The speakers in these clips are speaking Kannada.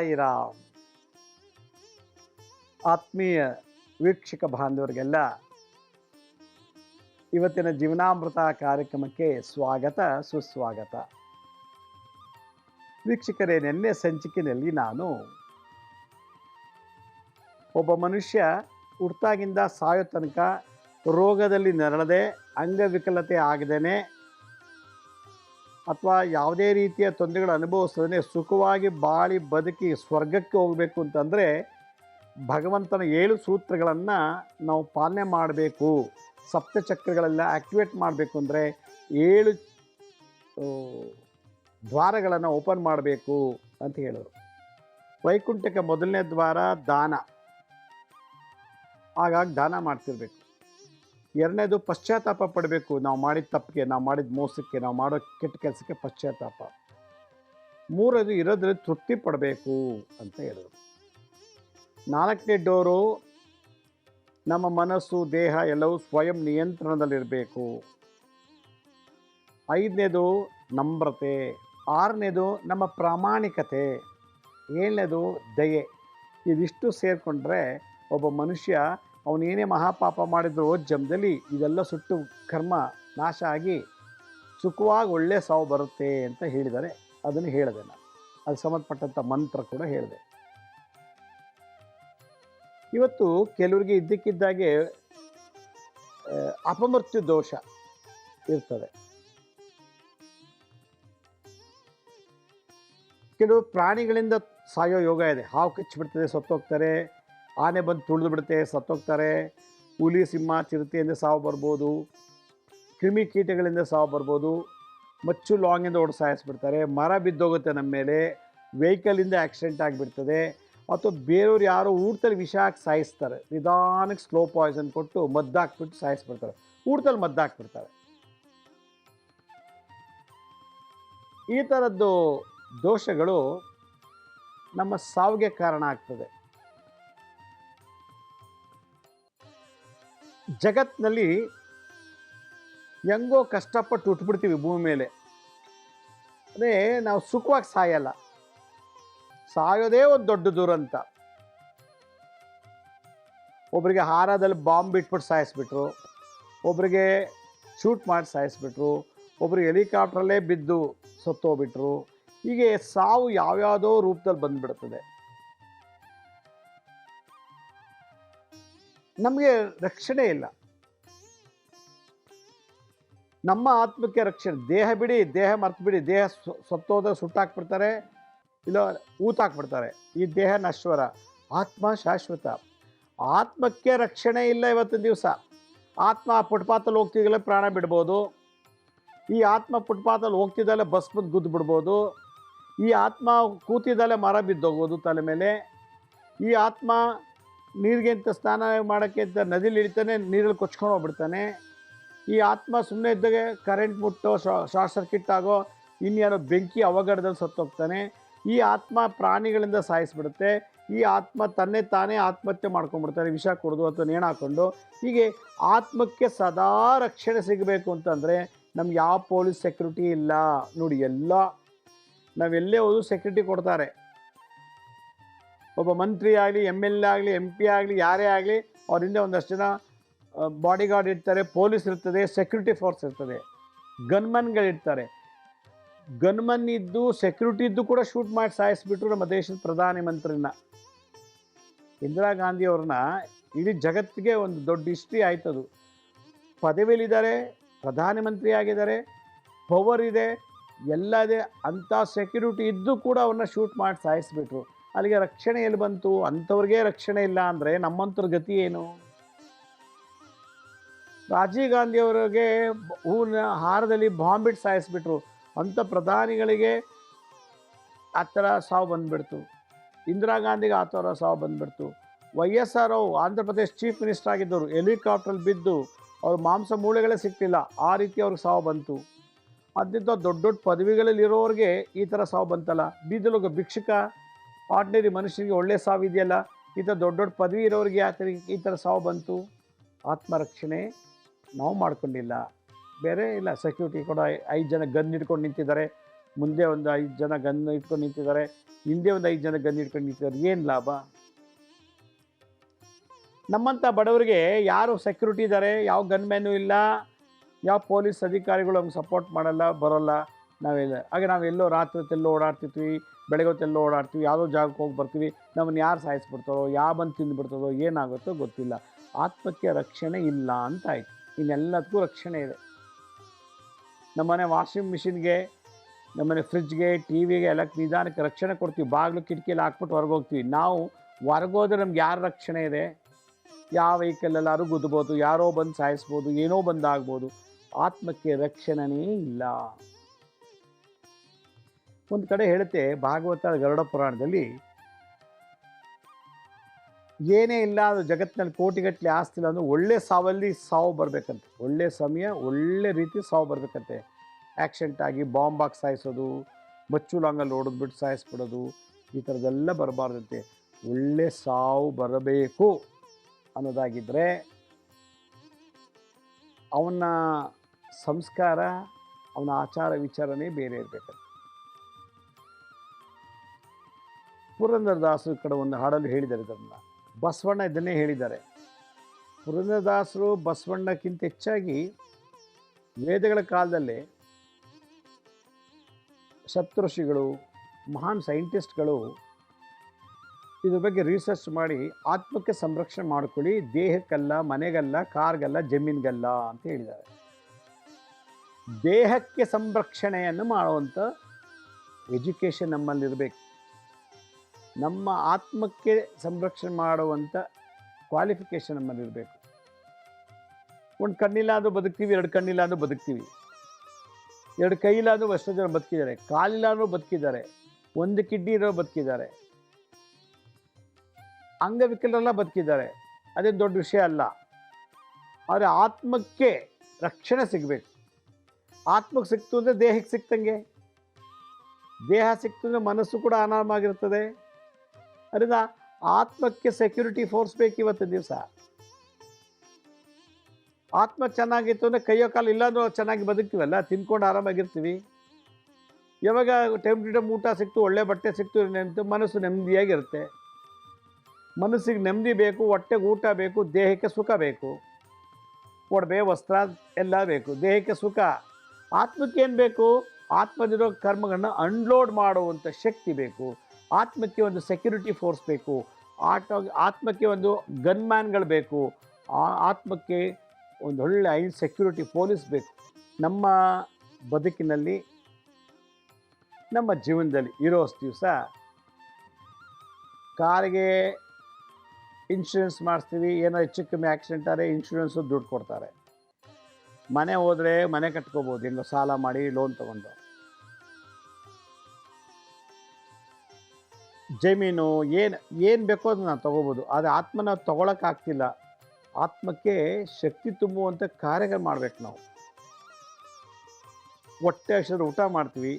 ಸಾಯಿರಾಮ್ ಆತ್ಮೀಯ ವೀಕ್ಷಕ ಬಾಂಧವರಿಗೆಲ್ಲ ಇವತ್ತಿನ ಜೀವನಾಮೃತ ಕಾರ್ಯಕ್ರಮಕ್ಕೆ ಸ್ವಾಗತ, ಸುಸ್ವಾಗತ. ವೀಕ್ಷಕರೇ, ನಿನ್ನೆ ಸಂಚಿಕೆಯಲ್ಲಿ ನಾನು ಒಬ್ಬ ಮನುಷ್ಯ ಹುಟ್ಟಾಗಿಂದ ಸಾಯೋ ತನಕ ರೋಗದಲ್ಲಿ ನರಳದೆ, ಅಂಗವಿಕಲತೆ ಆಗದೇನೆ ಅಥವಾ ಯಾವುದೇ ರೀತಿಯ ತೊಂದರೆಗಳು ಅನುಭವಿಸದೇ ಸುಖವಾಗಿ ಬಾಳಿ ಬದುಕಿ ಸ್ವರ್ಗಕ್ಕೆ ಹೋಗಬೇಕು ಅಂತಂದರೆ ಭಗವಂತನ ಏಳು ಸೂತ್ರಗಳನ್ನು ನಾವು ಪಾಲನೆ ಮಾಡಬೇಕು. ಸಪ್ತಚಕ್ರಗಳೆಲ್ಲ ಆ್ಯಕ್ಟಿವೇಟ್ ಮಾಡಬೇಕು ಅಂದರೆ ಏಳು ದ್ವಾರಗಳನ್ನು ಓಪನ್ ಮಾಡಬೇಕು ಅಂತ ಹೇಳಿದರು ವೈಕುಂಠಕ್ಕೆ ಮೊದಲನೇ ದ್ವಾರ ದಾನ. ಹಾಗಾಗಿ ದಾನ ಮಾಡ್ತಿರ್ಬೇಕು. ಎರಡನೇದು ಪಶ್ಚಾತ್ತಾಪ ಪಡಬೇಕು. ನಾವು ಮಾಡಿದ ತಪ್ಪಿಗೆ, ನಾವು ಮಾಡಿದ ಮೋಸಕ್ಕೆ, ನಾವು ಮಾಡೋ ಕೆಟ್ಟ ಕೆಲಸಕ್ಕೆ ಪಶ್ಚಾತ್ತಾಪ. ಮೂರನೇದು ಇರೋದ್ರಲ್ಲಿ ತೃಪ್ತಿ ಪಡಬೇಕು ಅಂತ ಹೇಳಿದರು. ನಾಲ್ಕನೇ ಡೋರು, ನಮ್ಮ ಮನಸ್ಸು, ದೇಹ ಎಲ್ಲವೂ ಸ್ವಯಂ ನಿಯಂತ್ರಣದಲ್ಲಿರಬೇಕು. ಐದನೇದು ನಮ್ರತೆ ಆರನೇದು ನಮ್ಮ ಪ್ರಾಮಾಣಿಕತೆ. ಏಳನೇದು ದಯೆ. ಇದಿಷ್ಟು ಸೇರಿಕೊಂಡ್ರೆ ಒಬ್ಬ ಮನುಷ್ಯ ಅವನೇನೇ ಮಹಾಪಾಪ ಮಾಡಿದ್ರು ಜನ್ಮದಲ್ಲಿ ಇದೆಲ್ಲ ಸುಟ್ಟು ಕರ್ಮ ನಾಶ ಆಗಿ ಸುಖವಾಗಿ ಒಳ್ಳೆ ಸಾವು ಬರುತ್ತೆ ಅಂತ ಹೇಳಿದರೆ ಅದನ್ನು ಹೇಳಿದೆ ನಾನು. ಅದಕ್ಕೆ ಸಂಬಂಧಪಟ್ಟಂಥ ಮಂತ್ರ ಕೂಡ ಹೇಳಿದೆ. ಇವತ್ತು ಕೆಲವರಿಗೆ ಇದ್ದಕ್ಕಿದ್ದಾಗೆ ಅಪಮೃತ್ಯು ದೋಷ ಇರ್ತದೆ. ಕೆಲವು ಪ್ರಾಣಿಗಳಿಂದ ಸಾಯೋ ಯೋಗ ಇದೆ. ಹಾವು ಕಚ್ಚಿಬಿಡ್ತದೆ ಸತ್ತೋಗ್ತಾರೆ. ಆನೆ ಬಂದು ತುಳಿದು ಬಿಡುತ್ತೆ ಸತ್ತೋಗ್ತಾರೆ. ಹುಲಿ, ಸಿಂಹ, ಚಿರತೆಯಿಂದ ಸಾವು ಬರ್ಬೋದು. ಕ್ರಿಮಿ ಕೀಟಗಳಿಂದ ಸಾವು ಬರ್ಬೋದು. ಮಚ್ಚು ಲಾಂಗಿಂದ ಓಡಿ ಸಾಯಿಸ್ಬಿಡ್ತಾರೆ. ಮರ ಬಿದ್ದೋಗುತ್ತೆ ನಮ್ಮ ಮೇಲೆ. ವೆಹಿಕಲಿಂದ ಆಕ್ಸಿಡೆಂಟ್ ಆಗಿಬಿಡ್ತದೆ. ಅಥವಾ ಬೇರೆಯವ್ರು ಯಾರೋ ಊಟದಲ್ಲಿ ವಿಷ ಹಾಕಿ ಸಾಯಿಸ್ತಾರೆ. ನಿಧಾನಕ್ಕೆ ಸ್ಲೋ ಪಾಯ್ಸನ್ ಕೊಟ್ಟು ಮದ್ದಾಕ್ಬಿಟ್ಟು ಸಾಯಿಸ್ಬಿಡ್ತಾರೆ. ಊಟದಲ್ಲಿ ಮದ್ದಾಕ್ಬಿಡ್ತಾರೆ ಈ ಥರದ್ದು ದೋಷಗಳು ನಮ್ಮ ಸಾವಿಗೆ ಕಾರಣ ಆಗ್ತದೆ. ಜಗತ್ತಿನಲ್ಲಿ ಹೆಂಗೋ ಕಷ್ಟಪಟ್ಟು ಉಟ್ಬಿಡ್ತೀವಿ ಭೂಮಿ ಮೇಲೆ. ಅದೇ ನಾವು ಸುಖವಾಗಿ ಸಾಯಲ್ಲ. ಸಾಯೋದೇ ಒಂದು ದೊಡ್ಡ ದುರಂತ ಒಬ್ಬರಿಗೆ ಹಾರದಲ್ಲಿ ಬಾಂಬ್ ಬಿಟ್ಬಿಟ್ಟು ಸಾಯಿಸ್ಬಿಟ್ರು ಒಬ್ಬರಿಗೆ ಶೂಟ್ ಮಾಡಿ ಸಾಯಿಸ್ಬಿಟ್ರು ಒಬ್ಬರಿಗೆ ಹೆಲಿಕಾಪ್ಟ್ರಲ್ಲೇ ಬಿದ್ದು ಸತ್ತೋಗ್ಬಿಟ್ರು. ಹೀಗೆ ಸಾವು ಯಾವ್ಯಾವುದೋ ರೂಪದಲ್ಲಿ ಬಂದ್ಬಿಡ್ತದೆ. ನಮಗೆ ರಕ್ಷಣೆ ಇಲ್ಲ. ನಮ್ಮ ಆತ್ಮಕ್ಕೆ ರಕ್ಷಣೆ, ದೇಹ ಬಿಡಿ, ದೇಹ ಮರ್ತು ಬಿಡಿ, ದೇಹ ಸತ್ತೋದ್ರೆ ಸತ್ತೋದ ಸುಟ್ಟಾಕ್ಬಿಡ್ತಾರೆ, ಇಲ್ಲ ಊತಾಕ್ಬಿಡ್ತಾರೆ. ಈ ದೇಹ ನಶ್ವರ, ಆತ್ಮ ಶಾಶ್ವತ. ಆತ್ಮಕ್ಕೆ ರಕ್ಷಣೆ ಇಲ್ಲ ಇವತ್ತಿನ ದಿವಸ. ಆತ್ಮ ಪುಟ್ಪಾತಲ್ಲಿ ಹೋಗ್ತಿದ್ದಲ್ಲ ಪ್ರಾಣ ಬಿಡ್ಬೋದು. ಈ ಆತ್ಮ ಪುಟ್ಪಾತಲ್ಲಿ ಹೋಗ್ತಿದ್ದಲ್ಲೇ ಬಸ್ ಬಂದು ಗುದ್ದು ಬಿಡ್ಬೋದು. ಈ ಆತ್ಮ ಕೂತಿದ್ದಲ್ಲೇ ಮರ ಬಿದ್ದೋಗ್ಬೋದು ತಲೆ ಮೇಲೆ. ಈ ಆತ್ಮ ನೀರಿಗೆ ಅಂತ ಸ್ನಾನ ಮಾಡೋಕ್ಕೆ ಅಂತ ನದಿಲಿ ಇಳಿತಾನೆ, ನೀರಲ್ಲಿ ಕೊಚ್ಕೊಂಡು ಹೋಗ್ಬಿಡ್ತಾನೆ. ಈ ಆತ್ಮ ಸುಮ್ಮನೆ ಇದ್ದಾಗೆ ಕರೆಂಟ್ ಮುಟ್ಟೋ ಶಾರ್ಟ್ ಸರ್ಕಿಟ್ ಆಗೋ ಇನ್ಯಾರೋ ಬೆಂಕಿ ಅವಘಡದಲ್ಲಿ ಸತ್ತೋಗ್ತಾನೆ. ಈ ಆತ್ಮ ಪ್ರಾಣಿಗಳಿಂದ ಸಾಯಿಸ್ಬಿಡುತ್ತೆ. ಈ ಆತ್ಮ ತನ್ನೇ ತಾನೇ ಆತ್ಮಹತ್ಯೆ ಮಾಡ್ಕೊಂಡ್ಬಿಡ್ತಾರೆ ವಿಷ ಕುಡಿದು ಅಥವಾ ನೇಣು ಹಾಕ್ಕೊಂಡು ಹೀಗೆ ಆತ್ಮಕ್ಕೆ ಸದಾ ರಕ್ಷಣೆ ಸಿಗಬೇಕು ಅಂತಂದರೆ ನಮ್ಗೆ ಯಾವ ಪೊಲೀಸ್ ಸೆಕ್ಯೂರಿಟಿ ಇಲ್ಲ. ನೋಡಿ ಎಲ್ಲ, ನಾವೆಲ್ಲೇ ಹೋದ್ರು ಸೆಕ್ಯೂರಿಟಿ ಕೊಡ್ತಾರೆ. ಒಬ್ಬ ಮಂತ್ರಿ ಆಗಲಿ ಎಂ ಎಲ್ ಎ ಆಗಲಿ ಎಂ ಪಿ ಆಗಲಿ, ಯಾರೇ ಆಗಲಿ ಅವ್ರ ಹಿಂದೆ ಒಂದಷ್ಟು ಜನ ಬಾಡಿ ಗಾರ್ಡ್ ಇರ್ತಾರೆ ಪೊಲೀಸ್ ಇರ್ತದೆ ಸೆಕ್ಯೂರಿಟಿ ಫೋರ್ಸ್ ಇರ್ತದೆ. ಗನ್ಮನ್ಗಳಿರ್ತಾರೆ ಗನ್ಮನ್ ಇದ್ದು ಸೆಕ್ಯೂರಿಟಿ ಇದ್ದು ಕೂಡ ಶೂಟ್ ಮಾಡಿ ಸಾಯಿಸ್ಬಿಟ್ರು ನಮ್ಮ ದೇಶದ ಪ್ರಧಾನಿ ಮಂತ್ರಿನ. ಇಂದಿರಾ ಗಾಂಧಿ ಅವ್ರನ್ನ ಇಡೀ ಜಗತ್ತಿಗೆ ಒಂದು ದೊಡ್ಡ ಹಿಸ್ಟ್ರಿ ಆಯ್ತದು. ಪದವಿಯಲ್ಲಿದ್ದಾರೆ ಪ್ರಧಾನಮಂತ್ರಿ ಆಗಿದ್ದಾರೆ ಪವರ್ ಇದೆ ಎಲ್ಲ ಇದೆ ಅಂಥ ಸೆಕ್ಯೂರಿಟಿ ಇದ್ದು ಕೂಡ ಅವ್ರನ್ನ ಶೂಟ್ ಮಾಡಿ ಸಾಯಿಸ್ಬಿಟ್ರು. ಅಲ್ಲಿಗೆ ರಕ್ಷಣೆ ಎಲ್ಲಿ ಬಂತು? ಅಂಥವ್ರಿಗೆ ರಕ್ಷಣೆ ಇಲ್ಲ ಅಂದರೆ ನಮ್ಮಂಥವ್ರ ಗತಿ ಏನು? ರಾಜೀವ್ ಗಾಂಧಿ ಅವರಿಗೆ ಹೂವಿನ ಹಾರದಲ್ಲಿ ಬಾಂಬಿಟ್ ಸಾಯಿಸ್ಬಿಟ್ರು. ಅಂಥ ಪ್ರಧಾನಿಗಳಿಗೆ ಆ ಥರ ಸಾವು ಬಂದುಬಿಡ್ತು. ಇಂದಿರಾ ಗಾಂಧಿಗೆ ಆ ಥರ ಸಾವು ಬಂದುಬಿಡ್ತು. Y S R Andhra Pradesh chief minister ಆಗಿದ್ದವರು ಹೆಲಿಕಾಪ್ಟ್ರಲ್ಲಿ ಬಿದ್ದು ಅವ್ರ ಮಾಂಸ ಮೂಳೆಗಳೇ ಸಿಗ್ತಿಲ್ಲ. ಆ ರೀತಿ ಅವ್ರಿಗೆ ಸಾವು ಬಂತು. ಅದ್ರಿಂದ ದೊಡ್ಡ ದೊಡ್ಡ ಪದವಿಗಳಲ್ಲಿರೋರಿಗೆ ಈ ಥರ ಸಾವು ಬಂತಲ್ಲ. ಬೀದಲೊಬ್ಬ ಭಿಕ್ಷುಕ ಆರ್ಡಿನರಿ ಮನುಷ್ಯನಿಗೆ ಒಳ್ಳೆ ಸಾವಿದೆಯಲ್ಲ ಈ ಥರ ದೊಡ್ಡ ದೊಡ್ಡ ಪದವಿ ಇರೋರಿಗೆ ಯಾಕೆ ಈ ಥರ ಸಾವು ಬಂತು. ಆತ್ಮರಕ್ಷಣೆ ನಾವು ಮಾಡ್ಕೊಂಡಿಲ್ಲ. ಬೇರೆ ಇಲ್ಲ ಸೆಕ್ಯೂರಿಟಿ ಕೂಡ ಐದು ಜನ ಗನ್ ಹಿಡ್ಕೊಂಡು ನಿಂತಿದ್ದಾರೆ. ಮುಂದೆ ಒಂದು ಐದು ಜನ ಗನ್ ಇಟ್ಕೊಂಡು ನಿಂತಿದ್ದಾರೆ. ಹಿಂದೆ ಒಂದು ಐದು ಜನ ಗನ್ ಇಟ್ಕೊಂಡು ನಿಂತಿದ್ದಾರೆ. ಏನು ಲಾಭ? ನಮ್ಮಂಥ ಬಡವರಿಗೆ ಯಾರು ಸೆಕ್ಯೂರಿಟಿ ಇದ್ದಾರೆ, ಯಾವ ಗನ್ ಮ್ಯಾನು ಇಲ್ಲ, ಯಾವ ಪೊಲೀಸ್ ಅಧಿಕಾರಿಗಳು ನಮ್ಗೆ ಸಪೋರ್ಟ್ ಮಾಡಲ್ಲ, ಬರೋಲ್ಲ. ನಾವೆಲ್ಲ ಹಾಗೆ ನಾವೆಲ್ಲೋ ರಾತ್ರಿ ಓಡಾಡ್ತಿರ್ತೀವಿ ಬೆಳಗ್ಗೆ ಹೊತ್ತೆಲ್ಲ ಓಡಾಡ್ತೀವಿ, ಯಾವುದೋ ಜಾಗಕ್ಕೆ ಹೋಗಿ ಬರ್ತೀವಿ, ನಮ್ಮನ್ನು ಯಾರು ಸಾಯಿಸ್ಬಿಡ್ತಾರೋ, ಯಾವ ಬಂದು ತಿಂದುಬಿಡ್ತಾರೋ, ಏನಾಗುತ್ತೋ ಗೊತ್ತಿಲ್ಲ. ಆತ್ಮಕ್ಕೆ ರಕ್ಷಣೆ ಇಲ್ಲ ಅಂತ ಆಯಿತು. ಇನ್ನೆಲ್ಲದಕ್ಕೂ ರಕ್ಷಣೆ ಇದೆ. ನಮ್ಮನೆ ವಾಷಿಂಗ್ ಮಿಷಿನ್ಗೆ, ನಮ್ಮನೆ ಫ್ರಿಜ್ಗೆ, ಟಿ ವಿಗೆ ಎಲ್ಲ ನಿಧಾನಕ್ಕೆ ರಕ್ಷಣೆ ಕೊಡ್ತೀವಿ. ಬಾಗಿಲು ಕಿಟಕಿಯಲ್ಲಿ ಹಾಕ್ಬಿಟ್ಟು ಹೊರಗೆ ಹೋಗ್ತೀವಿ. ನಾವು ಹೊರಗೋದ್ರೆ ನಮ್ಗೆ ಯಾರು ರಕ್ಷಣೆ ಇದೆ? ಯಾವ ವೆಹಿಕಲ್ ಎಲ್ಲಾರು ಗುದ್ಬೋದು, ಯಾರೋ ಬಂದು ಸಾಯಿಸ್ಬೋದು, ಏನೋ ಬಂದಾಗ್ಬೋದು. ಆತ್ಮಕ್ಕೆ ರಕ್ಷಣೆಯೇ ಇಲ್ಲ. ಒಂದು ಕಡೆ ಹೇಳುತ್ತೆ ಭಾಗವತ ಗರುಡ ಪುರಾಣದಲ್ಲಿ, ಏನೇ ಇಲ್ಲ ಅದು ಜಗತ್ತಿನಲ್ಲಿ ಕೋಟಿಗಟ್ಟಲೆ ಆಸ್ತಿ ಇಲ್ಲ ಅಂದ್ರೆ ಒಳ್ಳೆ ಸಾವಲ್ಲಿ ಸಾವು ಬರಬೇಕಂತೆ. ಒಳ್ಳೆ ಸಮಯ, ಒಳ್ಳೆ ರೀತಿ ಸಾವು ಬರಬೇಕಂತೆ. ಆ್ಯಕ್ಸಿಡೆಂಟ್ ಆಗಿ ಬಾಂಬ್ ಹಾಕಿ ಸಾಯಿಸೋದು ಮಚ್ಚು ಲಾಂಗಲ್ಲಿ ಓಡಿದ್ಬಿಟ್ಟು ಸಾಯಿಸ್ಬಿಡೋದು, ಈ ಥರದ್ದೆಲ್ಲ ಬರಬಾರ್ದಂತೆ. ಒಳ್ಳೆ ಸಾವು ಬರಬೇಕು ಅನ್ನೋದಾಗಿದ್ದರೆ ಅವನ ಸಂಸ್ಕಾರ, ಅವನ ಆಚಾರ ವಿಚಾರನೇ ಬೇರೆ ಇರಬೇಕಂತೆ. ಪುರಂದರದಾಸರು ಕಡೆ ಒಂದು ಹಾಡಲ್ಲಿ ಹೇಳಿದ್ದಾರೆ ಇದನ್ನು. ಬಸವಣ್ಣ ಇದನ್ನೇ ಹೇಳಿದ್ದಾರೆ. ಪುರಂದರದಾಸರು ಬಸವಣ್ಣಕ್ಕಿಂತ ಹೆಚ್ಚಾಗಿ ವೇದಗಳ ಕಾಲದಲ್ಲಿ ಸಪ್ತಋಷಿಗಳು ಮಹಾನ್ ಸೈಂಟಿಸ್ಟ್ಗಳು ಇದ್ರ ಬಗ್ಗೆ ರಿಸರ್ಚ್ ಮಾಡಿ ಆತ್ಮಕ್ಕೆ ಸಂರಕ್ಷಣೆ ಮಾಡ್ಕೊಳ್ಳಿ, ದೇಹಕ್ಕಲ್ಲ, ಮನೆಗಲ್ಲ, ಕಾರ್ಗಲ್ಲ, ಜಮೀನ್ಗಲ್ಲ ಅಂತ ಹೇಳಿದ್ದಾರೆ. ದೇಹಕ್ಕೆ ಸಂರಕ್ಷಣೆಯನ್ನು ಮಾಡುವಂಥ ಎಜುಕೇಷನ್ ನಮ್ಮಲ್ಲಿರಬೇಕು. ನಮ್ಮ ಆತ್ಮಕ್ಕೆ ಸಂರಕ್ಷಣೆ ಮಾಡುವಂಥ ಕ್ವಾಲಿಫಿಕೇಷನ್ ನಮ್ಮಲ್ಲಿರಬೇಕು ಒಂದು ಕಣ್ಣಿಲ್ಲ ಅದು ಬದುಕ್ತೀವಿ, ಎರಡು ಕಣ್ಣಿಲ್ಲ ಅಂದರೂ ಬದುಕ್ತೀವಿ. ಎರಡು ಅದು ಎಷ್ಟೋ ಜನ ಬದುಕಿದ್ದಾರೆ ಕಾಲಿಲ್ಲ ಅಂದರೂ ಬದುಕಿದ್ದಾರೆ, ಒಂದು ಕಿಡ್ನಿ ಇರೋ ಬದುಕಿದ್ದಾರೆ. ಅಂಗವಿಕಲರೆಲ್ಲ ಬದುಕಿದ್ದಾರೆ, ಅದೇನು ದೊಡ್ಡ ವಿಷಯ ಅಲ್ಲ. ಆದರೆ ಆತ್ಮಕ್ಕೆ ರಕ್ಷಣೆ ಸಿಗಬೇಕು. ಆತ್ಮಕ್ಕೆ ಸಿಕ್ತು ಅಂದರೆ ದೇಹಕ್ಕೆ ಸಿಕ್ತಂಗೆ. ದೇಹ ಸಿಕ್ತು ಅಂದರೆ ಮನಸ್ಸು ಕೂಡ ಆರಾಮಾಗಿರ್ತದೆ ಅದರಿಂದ ಆತ್ಮಕ್ಕೆ ಸೆಕ್ಯೂರಿಟಿ ಫೋರ್ಸ್ ಬೇಕು ಇವತ್ತು ದಿವಸ. ಆತ್ಮ ಚೆನ್ನಾಗಿತ್ತು ಅಂದರೆ ಕೈಯೋ ಕಾಲು ಇಲ್ಲಾಂದ್ರೂ ಚೆನ್ನಾಗಿ ಬದುಕ್ತೀವಲ್ಲ, ತಿನ್ಕೊಂಡು ಆರಾಮಾಗಿರ್ತೀವಿ. ಯಾವಾಗ ಟೈಮ್ ಟು ಟೈಮ್ ಊಟ ಸಿಕ್ತು, ಒಳ್ಳೆ ಬಟ್ಟೆ ಸಿಕ್ತು ನೆಮ್ಮದಿ ಮನಸ್ಸು ನೆಮ್ಮದಿಯಾಗಿರುತ್ತೆ. ಮನಸ್ಸಿಗೆ ನೆಮ್ಮದಿ ಬೇಕು, ಹೊಟ್ಟೆಗೆ ಊಟ ಬೇಕು, ದೇಹಕ್ಕೆ ಸುಖ ಬೇಕು. ಒಡವೆ, ವಸ್ತ್ರ ಎಲ್ಲ ಬೇಕು, ದೇಹಕ್ಕೆ ಸುಖ. ಆತ್ಮಕ್ಕೆ ಏನು ಬೇಕು? ಆತ್ಮದಿರೋ ಕರ್ಮಗಳನ್ನ ಅನ್ಲೋಡ್ ಮಾಡುವಂಥ ಶಕ್ತಿ ಬೇಕು. ಆತ್ಮಕ್ಕೆ ಒಂದು ಸೆಕ್ಯೂರಿಟಿ ಫೋರ್ಸ್ ಬೇಕು. ಆಟೋ, ಆತ್ಮಕ್ಕೆ ಒಂದು ಗನ್ಮ್ಯಾನ್ಗಳು ಬೇಕು. ಆತ್ಮಕ್ಕೆ ಒಂದು ಒಳ್ಳೆ ಐ ಸೆಕ್ಯೂರಿಟಿ ಪೊಲೀಸ್ ಬೇಕು. ನಮ್ಮ ಬದುಕಿನಲ್ಲಿ, ನಮ್ಮ ಜೀವನದಲ್ಲಿ ಇರೋ ದಿವಸ ಕಾರಿಗೆ ಇನ್ಶೂರೆನ್ಸ್ ಮಾಡಿಸ್ತೀವಿ, ಏನೋ ಹೆಚ್ಚು ಕಮ್ಮಿ ಆಕ್ಸಿಡೆಂಟ್ ಆದರೆ ಇನ್ಶೂರೆನ್ಸು ದುಡ್ಡು ಕೊಡ್ತಾರೆ. ಮನೆ ಹೋದರೆ ಮನೆ ಕಟ್ಕೋಬೋದು, ಹೆಂಗೋ ಸಾಲ ಮಾಡಿ ಲೋನ್ ತಗೊಂಡು. ಜಮೀನು ಏನು ಏನು ಬೇಕೋ ಅದನ್ನ ನಾನು ತೊಗೋಬೋದು. ಆದರೆ ಆತ್ಮನ ತೊಗೊಳಕ್ಕಾಗ್ತಿಲ್ಲ ಆತ್ಮಕ್ಕೆ ಶಕ್ತಿ ತುಂಬುವಂಥ ಕಾರ್ಯಗಳು ಮಾಡ್ಬೇಕು ನಾವು. ಹೊಟ್ಟೆ ಹಸಿದ್ರೆ ಊಟ ಮಾಡ್ತೀವಿ.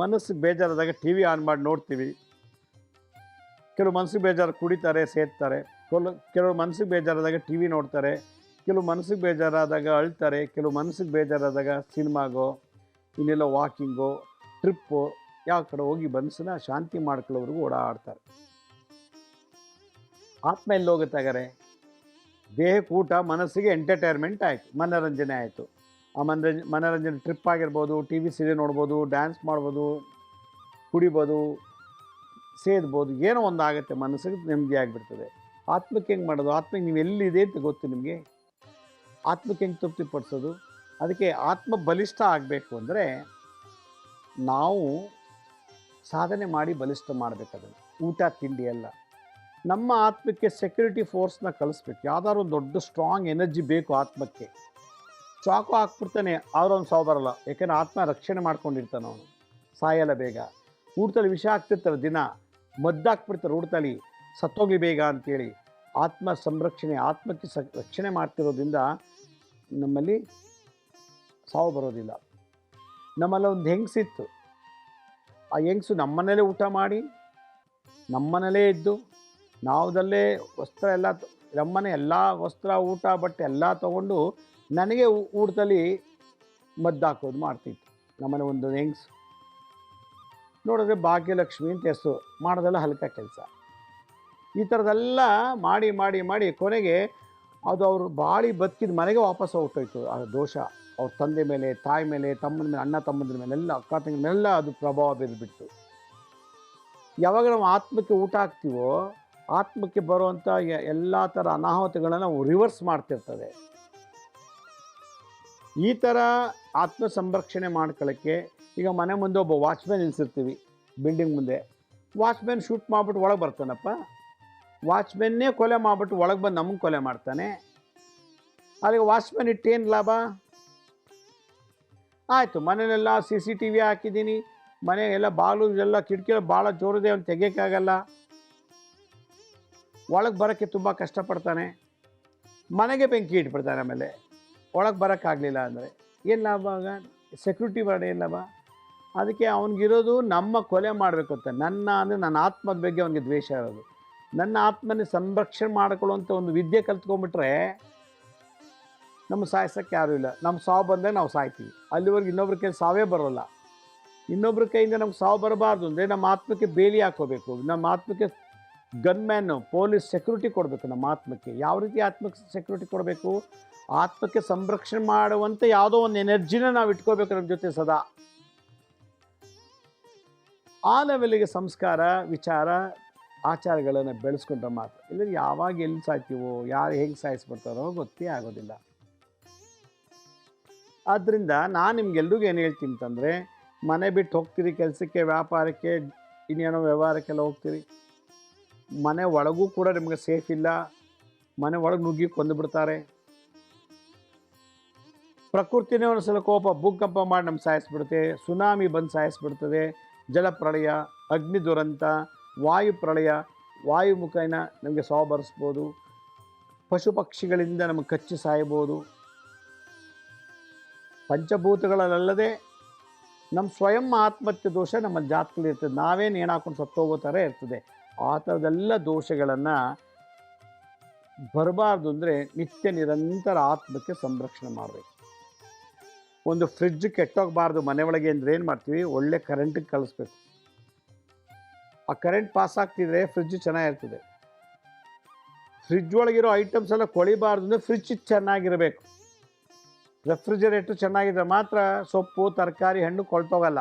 ಮನಸ್ಸು ಬೇಜಾರಾದಾಗ ಟಿ ವಿ ಆನ್ ಮಾಡಿ ನೋಡ್ತೀವಿ. ಕೆಲವು ಮನಸ್ಸಿಗೆ ಬೇಜಾರು ಕುಡಿತಾರೆ ಸೇರ್ತಾರೆ ಕೆಲವು ಕೆಲವು ಮನಸ್ಸಿಗೆ ಬೇಜಾರಾದಾಗ ಟಿ ವಿ ನೋಡ್ತಾರೆ. ಕೆಲವು ಮನಸ್ಸಿಗೆ ಬೇಜಾರಾದಾಗ ಅಳ್ತಾರೆ. ಕೆಲವು ಮನಸ್ಸಿಗೆ ಬೇಜಾರಾದಾಗ ಸಿನಿಮಾಗೋ ಇನ್ನೆಲ್ಲ ವಾಕಿಂಗೋ ಟ್ರಿಪ್ಪು ಯಾವ ಕಡೆ ಹೋಗಿ ಮನಸ್ಸನ್ನ ಶಾಂತಿ ಮಾಡ್ಕೊಳ್ಳೋವರೆಗೂ ಓಡಾಡ್ತಾರೆ. ಆತ್ಮ ಎಲ್ಲಿ ದೇಹಕ್ಕೆ ಊಟ, ಮನಸ್ಸಿಗೆ ಎಂಟರ್ಟೈನ್ಮೆಂಟ್ ಆಯಿತು, ಮನೋರಂಜನೆ ಆಯಿತು. ಆ ಮನರಂಜ, ಮನೋರಂಜನೆ ಟ್ರಿಪ್ ಆಗಿರ್ಬೋದು ಟಿ ವಿ ಸೀರಿಯಲ್ ನೋಡ್ಬೋದು ಡ್ಯಾನ್ಸ್ ಮಾಡ್ಬೋದು, ಕುಡಿಬೋದು, ಸೇದ್ಬೋದು, ಏನೋ ಒಂದು ಆಗುತ್ತೆ, ಮನಸ್ಸಿಗೆ ನೆಮ್ಮದಿ ಆಗಿಬಿಡ್ತದೆ. ಆತ್ಮಕ್ಕೆ ಹೆಂಗೆ ಮಾಡೋದು? ಆತ್ಮಕ್ಕೆ ನೀವು ಎಲ್ಲಿದೆ ಅಂತ ಗೊತ್ತು ನಿಮಗೆ? ಆತ್ಮಕ್ಕೆ ಹೆಂಗೆ ತೃಪ್ತಿಪಡಿಸೋದು ಅದಕ್ಕೆ ಆತ್ಮ ಬಲಿಷ್ಠ ಆಗಬೇಕು ಅಂದರೆ ನಾವು ಸಾಧನೆ ಮಾಡಿ ಬಲಿಷ್ಠ ಮಾಡಬೇಕು ಅದನ್ನು. ಊಟ, ತಿಂಡಿ ಎಲ್ಲ. ನಮ್ಮ ಆತ್ಮಕ್ಕೆ ಸೆಕ್ಯೂರಿಟಿ ಫೋರ್ಸ್ನ ಕಲಿಸ್ಬೇಕು. ಯಾವ್ದಾದ್ರು ಒಂದು ದೊಡ್ಡ ಸ್ಟ್ರಾಂಗ್ ಎನರ್ಜಿ ಬೇಕು ಆತ್ಮಕ್ಕೆ. ಚಾಕು ಹಾಕ್ಬಿಡ್ತಾನೆ ಅವ್ರೊಂದು ಸಾವು ಬರಲ್ಲ. ಯಾಕೆಂದ್ರೆ ಆತ್ಮ ರಕ್ಷಣೆ ಮಾಡ್ಕೊಂಡಿರ್ತಾನೆ ಅವನು. ಸಾಯಲ್ಲ ಬೇಗ. ಊಟದಲ್ಲಿ ವಿಷ ಆಗ್ತಿರ್ತಾರೆ ದಿನ. ಮದ್ದಾಕ್ಬಿಡ್ತಾರೆ ಊಟದಲ್ಲಿ. ಸತ್ತೋಗ್ಲಿ ಬೇಗ ಅಂತೇಳಿ. ಆತ್ಮ ಸಂರಕ್ಷಣೆ, ಆತ್ಮಕ್ಕೆ ಸ ರಕ್ಷಣೆ ಮಾಡ್ತಿರೋದ್ರಿಂದ ನಮ್ಮಲ್ಲಿ ಸಾವು ಬರೋದಿಲ್ಲ. ನಮ್ಮಲ್ಲಿ ಒಂದು ಹೆಂಗಸಿತ್ತು. ಆ ಹೆಂಗಸು ನಮ್ಮನೇಲೇ ಊಟ ಮಾಡಿ, ನಮ್ಮನೇಲೇ ಇದ್ದು, ನಾವುದಲ್ಲೇ ವಸ್ತ್ರ ಎಲ್ಲ ನಮ್ಮನೆ ಎಲ್ಲ ವಸ್ತ್ರ, ಊಟ, ಬಟ್ಟೆ ಎಲ್ಲ ತೊಗೊಂಡು ನನಗೆ ಊಟದಲ್ಲಿ ಮದ್ದು ಹಾಕೋದು ಮಾಡ್ತಿತ್ತು ನಮ್ಮನೆ ಒಂದು ಹೆಂಗ್ಸು. ನೋಡಿದ್ರೆ ಭಾಗ್ಯಲಕ್ಷ್ಮಿ ಅಂತ ಹೆಸರು, ಮಾಡೋದೆಲ್ಲ ಹಲ್ಕ ಕೆಲಸ. ಈ ಥರದೆಲ್ಲ ಮಾಡಿ ಮಾಡಿ ಮಾಡಿ ಕೊನೆಗೆ ಅದು ಅವರು ಬಾಳಿ ಬದುಕಿದ ಮನೆಗೆ ವಾಪಸ್ ಹೊರಟೋಯ್ತು, ಆ ದೋಷ. ಅವ್ರ ತಂದೆ ಮೇಲೆ, ತಾಯಿ ಮೇಲೆ, ತಮ್ಮನ ಮೇಲೆ, ಅಣ್ಣ ತಮ್ಮಂದ್ರ ಮೇಲೆಲ್ಲ ಅಕ್ಕ ತಂಗಿ ಮೇಲೆಲ್ಲ ಅದು ಪ್ರಭಾವ ಬೀರ್ಬಿಟ್ಟು ಯಾವಾಗ ನಾವು ಆತ್ಮಕ್ಕೆ ಊಟ ಹಾಕ್ತೀವೋ, ಆತ್ಮಕ್ಕೆ ಬರುವಂಥ ಎಲ್ಲ ಥರ ಅನಾಹುತಗಳನ್ನು ನಾವು ರಿವರ್ಸ್ ಮಾಡ್ತಿರ್ತದೆ ಈ ಥರ ಆತ್ಮ ಸಂರಕ್ಷಣೆ ಮಾಡ್ಕೊಳ್ಳೋಕ್ಕೆ ಈಗ ಮನೆ ಮುಂದೆ ಒಬ್ಬ ವಾಚ್ಮ್ಯಾನ್ ನಿಲ್ಸಿರ್ತೀವಿ, ಬಿಲ್ಡಿಂಗ್ ಮುಂದೆ. ವಾಚ್ಮ್ಯಾನ್ ಶೂಟ್ ಮಾಡಿಬಿಟ್ಟು ಒಳಗೆ ಬರ್ತಾನಪ್ಪ. ವಾಚ್ಮ್ಯಾನ್ನೇ ಕೊಲೆ ಮಾಡಿಬಿಟ್ಟು ಒಳಗೆ ಬಂದು ನಮಗೆ ಕೊಲೆ ಮಾಡ್ತಾನೆ. ಅಲ್ಲಿಗೆ ವಾಚ್ಮೆನ್ ಇಟ್ಟೇನು ಲಾಭ? ಆಯಿತು ಮನೇಲೆಲ್ಲ ಸಿ ಸಿ ಟಿ ವಿ ಹಾಕಿದ್ದೀನಿ. ಮನೆ ಎಲ್ಲ ಬಾಗಿಲು ಎಲ್ಲ ಕಿಟಕಿ ಭಾಳ ಜೋರಿದೆ, ಅವ್ನು ತೆಗಿಯೋಕ್ಕಾಗಲ್ಲ. ಒಳಗೆ ಬರೋಕ್ಕೆ ತುಂಬ ಕಷ್ಟಪಡ್ತಾನೆ. ಮನೆಗೆ ಬೆಂಕಿ ಇಟ್ಬಿಡ್ತಾನೆ ಆಮೇಲೆ. ಒಳಗೆ ಬರೋಕ್ಕಾಗಲಿಲ್ಲ ಅಂದರೆ. ಏನು ಲಾಭ ಆಗ? ಸೆಕ್ಯೂರಿಟಿ ಮಾಡಿ ಏನು ಲಾಭ? ಅದಕ್ಕೆ ಅವನಿಗಿರೋದು ನಮ್ಮ ಕೊಲೆ ಮಾಡಬೇಕು ಅಂತ. ನನ್ನ ಅಂದರೆ ನನ್ನ ಆತ್ಮದ ಬಗ್ಗೆ ಅವನಿಗೆ ದ್ವೇಷ ಇರೋದು. ನನ್ನ ಆತ್ಮನೇ ಸಂರಕ್ಷಣೆ ಮಾಡಿಕೊಳ್ಳುವಂಥ ಒಂದು ವಿದ್ಯೆ ಕಲ್ತ್ಕೊಂಡ್ಬಿಟ್ರೆ ನಮ್ಮ ಸಾಯಿಸೋಕ್ಕೆ ಯಾರೂ ಇಲ್ಲ. ನಮ್ಮ ಸಾವು ಬಂದರೆ ನಾವು ಸಾಯ್ತೀವಿ. ಅಲ್ಲಿವರೆಗೆ ಇನ್ನೊಬ್ರ ಕೈ ಸಾವೇ ಬರೋಲ್ಲ. ಇನ್ನೊಬ್ಬರ ಕೈಯಿಂದ ನಮ್ಗೆ ಸಾವು ಬರಬಾರ್ದು ಅಂದರೆ ನಮ್ಮ ಆತ್ಮಕ್ಕೆ ಬೇಲಿ ಹಾಕೋಬೇಕು. ನಮ್ಮ ಆತ್ಮಕ್ಕೆ ಗನ್ಮ್ಯಾನು ಪೊಲೀಸ್ ಸೆಕ್ಯೂರಿಟಿ ಕೊಡಬೇಕು ನಮ್ಮ ಆತ್ಮಕ್ಕೆ. ಯಾವ ರೀತಿ ಆತ್ಮಕ್ಕೆ ಸೆಕ್ಯೂರಿಟಿ ಕೊಡಬೇಕು? ಆತ್ಮಕ್ಕೆ ಸಂರಕ್ಷಣೆ ಮಾಡುವಂಥ ಯಾವುದೋ ಒಂದು ಎನರ್ಜಿನ ನಾವು ಇಟ್ಕೋಬೇಕು ನಮ್ಮ ಜೊತೆ ಸದಾ. ಆ ಲೆವೆಲಿಗೆ ಸಂಸ್ಕಾರ, ವಿಚಾರ, ಆಚಾರಗಳನ್ನು ಬೆಳೆಸ್ಕೊಂಡ್ರೆ ಮಾತ್ರ. ಇಲ್ಲ ಯಾವಾಗ ಎಲ್ಲಿ ಸಾಯ್ತೀವೋ, ಯಾರು ಹೆಂಗೆ ಸಾಯಿಸ್ಬಿಡ್ತಾರೋ ಗೊತ್ತೇ ಆಗೋದಿಲ್ಲ. ಆದ್ದರಿಂದ ನಾನು ನಿಮ್ಗೆಲ್ರಿಗೂ ಏನು ಹೇಳ್ತೀನಿ ಅಂತಂದರೆ, ಮನೆ ಬಿಟ್ಟು ಹೋಗ್ತೀರಿ, ಕೆಲಸಕ್ಕೆ, ವ್ಯಾಪಾರಕ್ಕೆ ಇನ್ನೇನೋ ವ್ಯವಹಾರಕ್ಕೆಲ್ಲ ಹೋಗ್ತೀರಿ. ಮನೆ ಒಳಗೂ ಕೂಡ ನಿಮಗೆ ಸೇಫ್ ಇಲ್ಲ. ಮನೆ ಒಳಗೆ ನುಗ್ಗಿ ಕೊಂದುಬಿಡ್ತಾರೆ ಪ್ರಕೃತಿನೇ ಒಂದ್ಸಲ ಕೋಪ, ಭೂಕಂಪ ಮಾಡಿ ನಮ್ಗೆ ಸಾಯಿಸ್ಬಿಡುತ್ತೆ. ಸುನಾಮಿ ಬಂದು ಸಾಯಿಸ್ಬಿಡ್ತದೆ. ಜಲಪ್ರಳಯ ಅಗ್ನಿ ದುರಂತ, ವಾಯು ಪ್ರಳಯ, ವಾಯು ಮುಖೇನ ನಮಗೆ ಸಾವು ಬರೆಸ್ಬೋದು ಪಶು ಪಕ್ಷಿಗಳಿಂದ ನಮಗೆ ಕಚ್ಚಿ ಸಾಯ್ಬೋದು. ಪಂಚಭೂತಗಳಲ್ಲದೆ ನಮ್ಮ ಸ್ವಯಂ ಆತ್ಮಹತ್ಯೆ ದೋಷ ನಮ್ಮ ಜಾತಕದಲ್ಲಿ ಇರ್ತದೆ ನಾವೇನು ಏನು ಸತ್ತೋಗೋ ಥರ ಇರ್ತದೆ. ಆ ಥರದೆಲ್ಲ ದೋಷಗಳನ್ನು ಬರಬಾರ್ದು ಅಂದರೆ ನಿತ್ಯ ನಿರಂತರ ಆತ್ಮಕ್ಕೆ ಸಂರಕ್ಷಣೆ ಮಾಡಬೇಕು. ಒಂದು ಫ್ರಿಡ್ಜ್ ಕೆಟ್ಟೋಗಬಾರ್ದು ಮನೆ ಒಳಗೆ ಅಂದರೆ ಏನು ಮಾಡ್ತೀವಿ? ಒಳ್ಳೆ ಕರೆಂಟಿಗೆ ಕಳಿಸ್ಬೇಕು. ಆ ಕರೆಂಟ್ ಪಾಸ್ ಆಗ್ತಿದ್ರೆ ಫ್ರಿಡ್ಜ್ ಚೆನ್ನಾಗಿರ್ತದೆ. ಫ್ರಿಡ್ಜ್ ಒಳಗಿರೋ ಐಟಮ್ಸ್ ಎಲ್ಲ ಕೊಳಿಬಾರ್ದು ಅಂದರೆ ಫ್ರಿಡ್ಜ್ ಚೆನ್ನಾಗಿರಬೇಕು. ರೆಫ್ರಿಜರೇಟ್ರ್ ಚೆನ್ನಾಗಿದ್ರೆ ಮಾತ್ರ ಸೊಪ್ಪು, ತರಕಾರಿ, ಹಣ್ಣು ಕೊಳ್ತೋಗಲ್ಲ.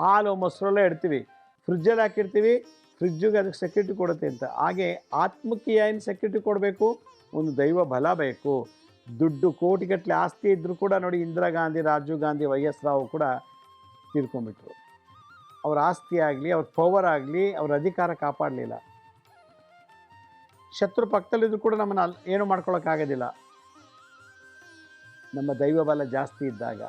ಹಾಲು, ಮೊಸರೆಲ್ಲ ಇಡ್ತೀವಿ. ಫ್ರಿಜ್ಜಲ್ಲಿ ಹಾಕಿರ್ತೀವಿ ಫ್ರಿಜ್ಜಿಗೆ ಅದಕ್ಕೆ ಸೆಕ್ಯೂರಿಟಿ ಕೊಡುತ್ತೆ ಅಂತ. ಹಾಗೆ ಆತ್ಮಕ್ಕೆ ಏನು ಸೆಕ್ಯೂರಿಟಿ ಕೊಡಬೇಕು? ಒಂದು ದೈವ ಬಲ ಬೇಕು. ದುಡ್ಡು ಕೋಟಿಗಟ್ಟಲೆ ಆಸ್ತಿ ಇದ್ದರೂ ಕೂಡ ನೋಡಿ ಇಂದಿರಾ ಗಾಂಧಿ, ರಾಜೀವ್ ಗಾಂಧಿ, ವೈ ಎಸ್ ರಾವ್ ಕೂಡ ತೀರ್ಕೊಂಡ್ಬಿಟ್ರು. ಅವ್ರ ಆಸ್ತಿ ಆಗಲಿ, ಅವ್ರ ಪವರ್ ಆಗಲಿ, ಅವ್ರ ಅಧಿಕಾರ ಕಾಪಾಡಲಿಲ್ಲ. ಶತ್ರು ಪಕ್ಕದಲ್ಲಿದ್ದರೂ ಕೂಡ ನಮ್ಮನ್ನು ಏನು ಮಾಡ್ಕೊಳಕ್ಕಾಗೋದಿಲ್ಲ. ನಮ್ಮ ದೈವ ಬಲ ಜಾಸ್ತಿ ಇದ್ದಾಗ.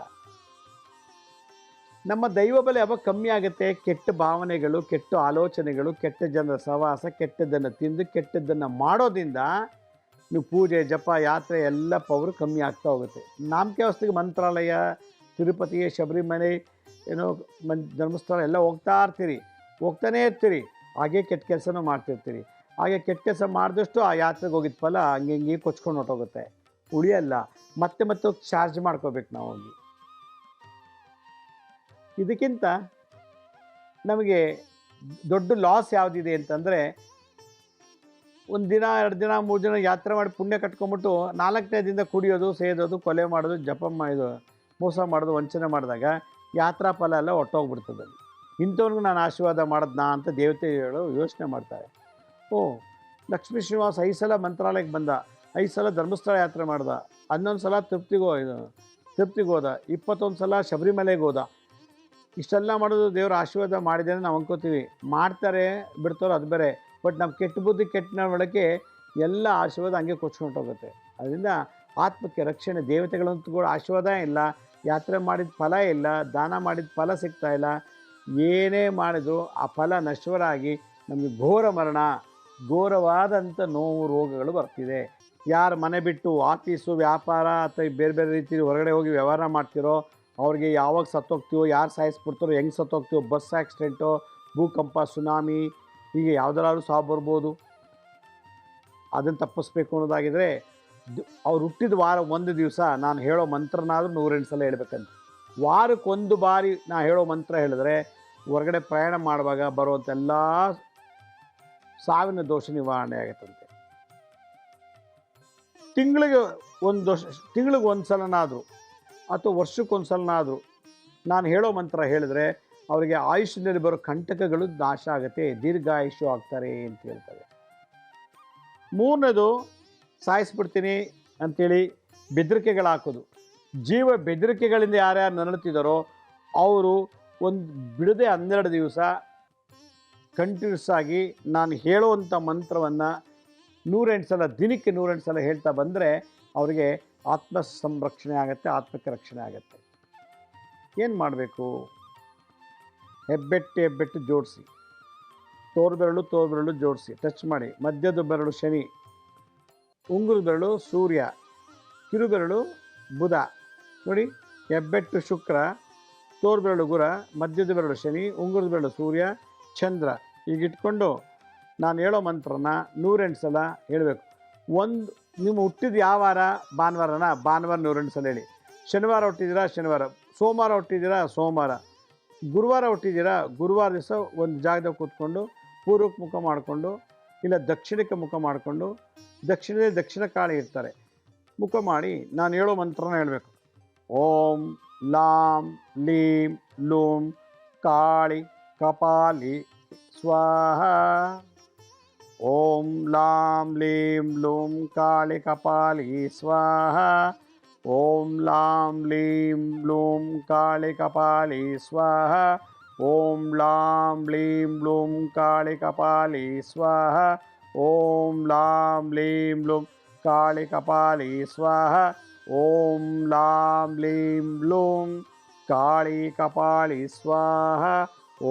ನಮ್ಮ ದೈವ ಬಲ ಯಾವಾಗ ಕಮ್ಮಿ ಆಗುತ್ತೆ? ಕೆಟ್ಟ ಭಾವನೆಗಳು, ಕೆಟ್ಟ ಆಲೋಚನೆಗಳು, ಕೆಟ್ಟ ಜನರ ಸಹವಾಸ, ಕೆಟ್ಟದ್ದನ್ನು ತಿಂದು, ಕೆಟ್ಟದ್ದನ್ನು ಮಾಡೋದ್ರಿಂದ ನೀವು ಪೂಜೆ, ಜಪ, ಯಾತ್ರೆ ಎಲ್ಲ ಪವರು ಕಮ್ಮಿ ಆಗ್ತಾ ಹೋಗುತ್ತೆ. ನಾಮಕೆ ಅವಸ್ಥೆಗೆ ಮಂತ್ರಾಲಯ, ತಿರುಪತಿ, ಶಬರಿಮಲೆ, ಏನೋ ಮನ್, ಧರ್ಮಸ್ಥಳ ಎಲ್ಲ ಹೋಗ್ತಾ ಇರ್ತೀರಿ. ಹೋಗ್ತಾನೇ ಇರ್ತೀರಿ. ಹಾಗೆ ಕೆಟ್ಟ ಕೆಲಸನೂ ಮಾಡ್ತಿರ್ತೀರಿ. ಹಾಗೆ ಕೆಟ್ಟ ಕೆಲಸ ಮಾಡಿದಷ್ಟು ಆ ಯಾತ್ರೆಗೆ ಹೋಗಿದ್ದ ಫಲ ಹಂಗೆ ಹಿಂಗೆ ಕೊಚ್ಕೊಂಡು ಹೊಟ್ಟೋಗುತ್ತೆ ಉಳಿಯಲ್ಲ, ಮತ್ತೆ ಮತ್ತೆ ಚಾರ್ಜ್ ಮಾಡ್ಕೋಬೇಕು ನಾವು ಹೋಗಿ. ಇದಕ್ಕಿಂತ ನಮಗೆ ದೊಡ್ಡ ಲಾಸ್ ಯಾವುದಿದೆ ಅಂತಂದರೆ, ಒಂದು ದಿನ, ಎರಡು ದಿನ, ಮೂರು ದಿನ ಯಾತ್ರೆ ಮಾಡಿ ಪುಣ್ಯ ಕಟ್ಕೊಂಬಿಟ್ಟು ನಾಲ್ಕನೇ ದಿನ ಕುಡಿಯೋದು, ಸೇದೋದು, ಕೊಲೆ ಮಾಡೋದು, ಜಪ ಇದು ಮೋಸ ಮಾಡೋದು, ವಂಚನೆ ಮಾಡಿದಾಗ ಯಾತ್ರಾ ಫಲ ಎಲ್ಲ ಹೊಟ್ಟೋಗ್ಬಿಡ್ತದೆ ಇಂಥವ್ರಿಗೂ ನಾನು ಆಶೀರ್ವಾದ ಮಾಡಿದ್ನಾ ಅಂತ ದೇವತೆಗಳು ಯೋಚನೆ ಮಾಡ್ತಾರೆ. ಓ, ಲಕ್ಷ್ಮೀ ಶ್ರೀನಿವಾಸ ಐಸಲ ಸಲ ಮಂತ್ರಾಲಯಕ್ಕೆ ಬಂದ. ಐದು ಸಲ ಧರ್ಮಸ್ಥಳ ಯಾತ್ರೆ ಮಾಡ್ದ, ಹನ್ನೊಂದು ಸಲ ತೃಪ್ತಿಗೋ ಇದು, ತೃಪ್ತಿಗೆ ಹೋದ, ಇಪ್ಪತ್ತೊಂದು ಸಲ ಶಬರಿಮಲೆಗೆ ಹೋದ. ಇಷ್ಟೆಲ್ಲ ಮಾಡೋದು ದೇವರ ಆಶೀರ್ವಾದ ಮಾಡಿದೆ ನಾವು ಅಂದ್ಕೋತೀವಿ ಮಾಡ್ತಾರೆ, ಬಿಡ್ತಾರೋ ಅದು ಬೇರೆ, ಬಟ್ ನಮ್ಮ ಕೆಟ್ಟ ಬುದ್ಧಿ, ಕೆಟ್ಟ ನಡವಳಿಕೆ ಎಲ್ಲ ಆಶೀರ್ವಾದ ಹಂಗೆ ಕೊಚ್ಕೊಂಡು ಹೋಗುತ್ತೆ. ಅದರಿಂದ ಆತ್ಮಕ್ಕೆ ರಕ್ಷಣೆ, ದೇವತೆಗಳಂತೂ ಕೂಡ ಆಶೀರ್ವಾದ ಇಲ್ಲ, ಯಾತ್ರೆ ಮಾಡಿದ ಫಲ ಇಲ್ಲ, ದಾನ ಮಾಡಿದ ಫಲ ಸಿಗ್ತಾ ಇಲ್ಲ, ಏನೇ ಮಾಡಿದ್ರು ಆ ಫಲ ನಶ್ವರ ಆಗಿ ನಮಗೆ ಘೋರ ಮರಣ ಘೋರವಾದಂಥ ನೋವು, ರೋಗಗಳು ಬರ್ತಿದೆ. ಯಾರು ಮನೆ ಬಿಟ್ಟು ಆಫೀಸು, ವ್ಯಾಪಾರ ಅಥವಾ ಬೇರೆ ಬೇರೆ ರೀತಿ ಹೊರಗಡೆ ಹೋಗಿ ವ್ಯವಹಾರ ಮಾಡ್ತಿರೋ, ಅವ್ರಿಗೆ ಯಾವಾಗ ಸತ್ತೋಗ್ತೀವೋ, ಯಾರು ಸಾಯಿಸ್ಬಿಡ್ತಾರೋ, ಹೆಂಗೆ ಸತ್ತೋಗ್ತೀವೋ, ಬಸ್ ಆ್ಯಕ್ಸಿಡೆಂಟು ಭೂಕಂಪ, ಸುನಾಮಿ, ಹೀಗೆ ಯಾವುದಾದ್ರು ಸಾವು ಬರ್ಬೋದು. ಅದನ್ನು ತಪ್ಪಿಸ್ಬೇಕು ಅನ್ನೋದಾಗಿದ್ರೆ, ದ್- ಅವ್ರು ಹುಟ್ಟಿದ ವಾರ ಒಂದು ದಿವಸ ನಾನು ಹೇಳೋ ಮಂತ್ರನಾದರೂ ನೂರೆಂಟು ಸಲ ಹೇಳ್ಬೇಕಂತ. ವಾರಕ್ಕೊಂದು ಬಾರಿ ನಾನು ಹೇಳೋ ಮಂತ್ರ ಹೇಳಿದ್ರೆ, ಹೊರಗಡೆ ಪ್ರಯಾಣ ಮಾಡುವಾಗ ಬರುವಂಥ ಎಲ್ಲ ಸಾವಿನ ದೋಷ ನಿವಾರಣೆ ಆಗುತ್ತಂತೆ. ತಿಂಗಳಿಗೆ ಒಂದು ತಿಂಗಳಿಗೆ ಒಂದು ಸಲನಾದರೂ ಅಥವಾ ವರ್ಷಕ್ಕೊಂದು ಸಲನಾದರೂ ನಾನು ಹೇಳೋ ಮಂತ್ರ ಹೇಳಿದ್ರೆ ಅವರಿಗೆ ಆಯುಷ್ಯದಲ್ಲಿ ಬರೋ ಕಂಟಕಗಳು ನಾಶ ಆಗುತ್ತೆ ದೀರ್ಘಾಯುಷು ಆಗ್ತಾರೆ ಅಂತ ಹೇಳ್ತಾರೆ. ಮೂರನೇದು ಸಾಯಿಸ್ಬಿಡ್ತೀನಿ ಅಂಥೇಳಿ ಬೆದರಿಕೆಗಳು ಹಾಕೋದು. ಜೀವ ಬೆದರಿಕೆಗಳಿಂದ ಯಾರ್ಯಾರು ನರಳುತ್ತಿದ್ದಾರೋ ಅವರು ಒಂದು ಬಿಡದೆ ಹನ್ನೆರಡು ದಿವಸ ಕಂಟಿನ್ಯೂಸ್ ಆಗಿ ನಾನು ಹೇಳುವಂಥ ಮಂತ್ರವನ್ನು ನೂರೆಂಟು ಸಲ, ದಿನಕ್ಕೆ ನೂರೆಂಟು ಸಲ ಹೇಳ್ತಾ ಬಂದರೆ ಅವರಿಗೆ ಆತ್ಮ ಸಂರಕ್ಷಣೆ ಆಗುತ್ತೆ, ಆತ್ಮಕ್ಕೆ ರಕ್ಷಣೆ ಆಗುತ್ತೆ. ಏನು ಮಾಡಬೇಕು? ಹೆಬ್ಬೆಟ್ಟು ಹೆಬ್ಬೆಟ್ಟು ಜೋಡಿಸಿ. ತೋರು ಬೆರಳು ತೋರು ಬೆರಳು ಜೋಡಿಸಿ. ಟಚ್ ಮಾಡಿ. ಮಧ್ಯದ ಬೆರಳು ಶನಿ ಉಂಗುರು ಬೆರಳು ಸೂರ್ಯ ಕಿರುಬೆರಳು ಬುಧ. ನೋಡಿ, ಹೆಬ್ಬೆಟ್ಟು ಶುಕ್ರ, ತೋರು ಬೆರಳು ಗುರ, ಮಧ್ಯದ ಬೆರಳು ಶನಿ, ಉಂಗುರದ ಬೆರಳು ಸೂರ್ಯ, ಚಂದ್ರ. ಈಗ ಇಟ್ಕೊಂಡು ನಾನು ಹೇಳೋ ಮಂತ್ರನ ನೂರೆಂಟು ಸಲ ಹೇಳಬೇಕು. ಒಂದು ನಿಮ್ಮ ಹುಟ್ಟಿದ ಯಾವ ವಾರ? ಭಾನುವಾರನ? ಭಾನುವಾರ ನೂರೆಂಟು ಸಲ ಹೇಳಿ. ಶನಿವಾರ ಹುಟ್ಟಿದ್ದೀರಾ ಶನಿವಾರ. ಸೋಮವಾರ ಹುಟ್ಟಿದ್ದೀರಾ ಸೋಮವಾರ. ಗುರುವಾರ ಹುಟ್ಟಿದ್ದೀರಾ ಗುರುವಾರ ದಿವಸ ಒಂದು ಜಾಗದಾಗ ಕೂತ್ಕೊಂಡು ಪೂರ್ವಕ್ಕೆ ಮುಖ ಮಾಡಿಕೊಂಡು ಇಲ್ಲ ದಕ್ಷಿಣಕ್ಕೆ ಮುಖ ಮಾಡಿಕೊಂಡು ದಕ್ಷಿಣದಲ್ಲಿ ದಕ್ಷಿಣ ಕಾಳಿ ಇರ್ತಾರೆ. ಮುಖ ಮಾಡಿ ನಾನು ಹೇಳೋ ಮಂತ್ರನ ಹೇಳಬೇಕು. ಓಂ ಲಾಂ ಲೀಂ ಲೂಂ ಕಾಳಿ ಕಪಾಲಿ ಸ್ವಾಹ. ಓಂ ಲಾಂ ಲೀಂ ಲೂಂ ಕಾಳಿ ಕಪಾಲಿ ಸ್ವಾಹ ಓಂ ಲಾಂ ಲೀಂ ಲೂಂ ಕಾಳಿ ಕಪಾಲಿ ಸ್ವಾಹ ಓಂ ಲಾಂ ಲೀಂ ಲೂಂ ಕಾಳಿ ಕಪಾಲಿ ಸ್ವಾಹ ಓಂ ಲಾಂ ಲೀಂ ಲೂಂ ಕಾಳಿ ಕಪಾಲಿ ಸ್ವಾಹ ಓಂ ಲಾಂ ಲೀಂ ಲೂಂ ಕಾಳಿ ಕಪಾಳಿ ಸ್ವಾಹ